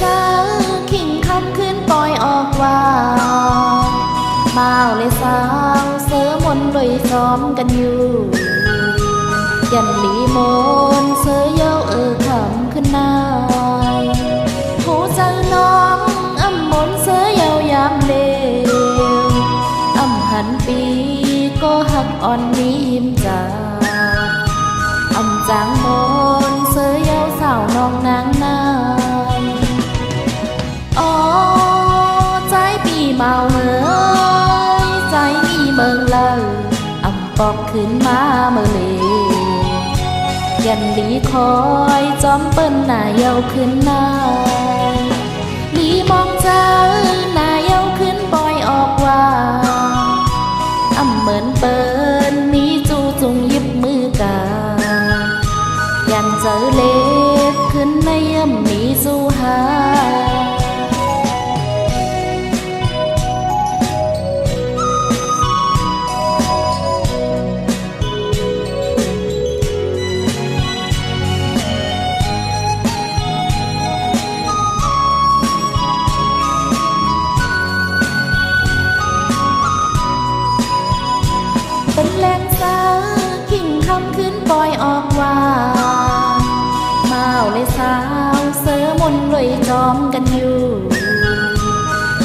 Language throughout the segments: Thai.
สาขิงคำขึ้นปล่อยออกว่ามาเลยสาวเสือมนต์ลอยซ้อมกันอยู่ยันลีมนเสือเย้าเออคำขึ้นนายหูใจน้องอำมนเสือเย้ายามเลวอำหันปีก็หักอ่อนมีหิม เมาเฮยใจมีเมืองเลยอำปอกขึ้นมาเมื่อเลยันลีคอยจอมเปิ้นหน้าเยาวขึ้นนายลีมองเจอ อยจอมกันอยู่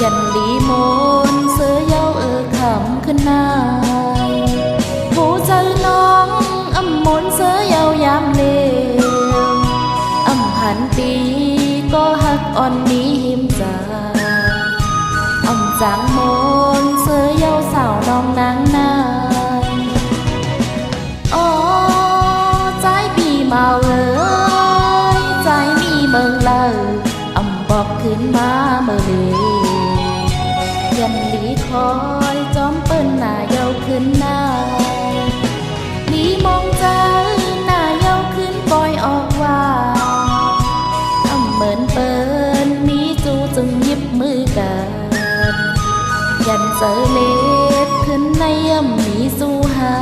ยันดีมนเสือเย้าเออคำขึ้นนายผู้เจน้องอำมนเสือเย้ายามเลวอำหันปีก็หักอ่อนมีหิมจาอ่ำจางมนเสือเยาวสาวน้องนางนายอ๋อใจปีเมา มาเมื่อนี้ยันดีคอยจอมเปิ้นหน้าเยาขึ้นหน้าดีมองใจหน้าเยาขึ้นปล่อยออกว่าอํเหมือนเปิ้นมีจูจึงยิบมือกันยันเจอเลดขึ้นในย่ำมีสู้หา